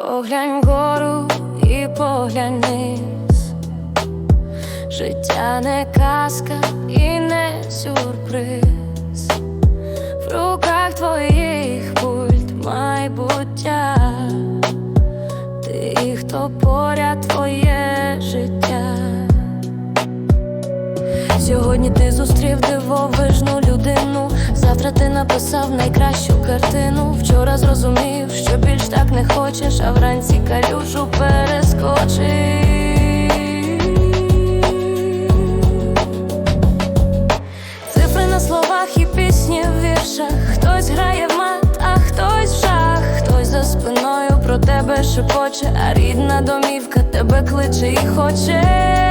Поглянь вгору і поглянь вниз. Життя не казка і не сюрприз. В руках твоїх пульт майбуття. Ти, хто поряд твоє життя Сьогодні ти зустрів дивовижну людину. Завтра ти написав найкращу картину. Вчора зрозумів, що більш так не хочеш, а вранці калюжу перескочив. Цифри на словах і пісні в віршах. Хтось грає в мат, а хтось в шах. Хтось за спиною про тебе шепоче, а рідна домівка тебе кличе і хоче.